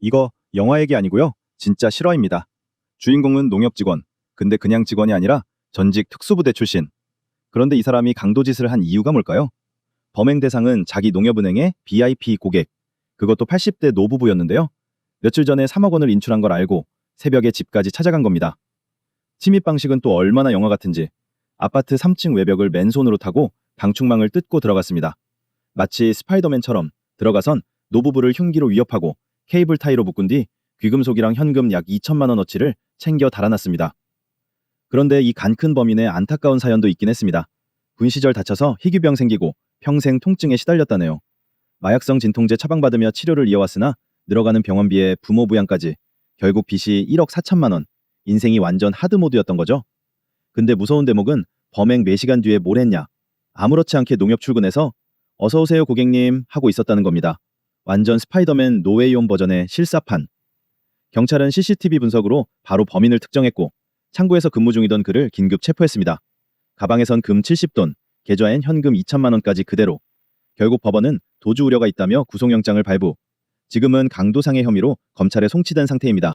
이거 영화 얘기 아니고요. 진짜 실화입니다. 주인공은 농협 직원. 근데 그냥 직원이 아니라 전직 특수부대 출신. 그런데 이 사람이 강도짓을 한 이유가 뭘까요? 범행 대상은 자기 농협은행의 BIP 고객. 그것도 80대 노부부였는데요. 며칠 전에 3억 원을 인출한 걸 알고 새벽에 집까지 찾아간 겁니다. 침입 방식은 또 얼마나 영화 같은지 아파트 3층 외벽을 맨손으로 타고 방충망을 뜯고 들어갔습니다. 마치 스파이더맨처럼 들어가선 노부부를 흉기로 위협하고 케이블 타이로 묶은 뒤 귀금속이랑 현금 약 2천만 원어치를 챙겨 달아났습니다. 그런데 이 간 큰 범인의 안타까운 사연도 있긴 했습니다. 군 시절 다쳐서 희귀병 생기고 평생 통증에 시달렸다네요. 마약성 진통제 처방받으며 치료를 이어왔으나 늘어가는 병원비에 부모 부양까지 결국 빚이 1억 4천만 원. 인생이 완전 하드모드였던 거죠. 근데 무서운 대목은 범행 4시간 뒤에 뭘 했냐. 아무렇지 않게 농협 출근해서 어서 오세요 고객님 하고 있었다는 겁니다. 완전 스파이더맨 노웨이홈 버전의 실사판. 경찰은 CCTV 분석으로 바로 범인을 특정했고 창구에서 근무 중이던 그를 긴급 체포했습니다. 가방에선 금 70돈, 계좌엔 현금 2천만 원까지 그대로. 결국 법원은 도주 우려가 있다며 구속영장을 발부. 지금은 강도상의 혐의로 검찰에 송치된 상태입니다.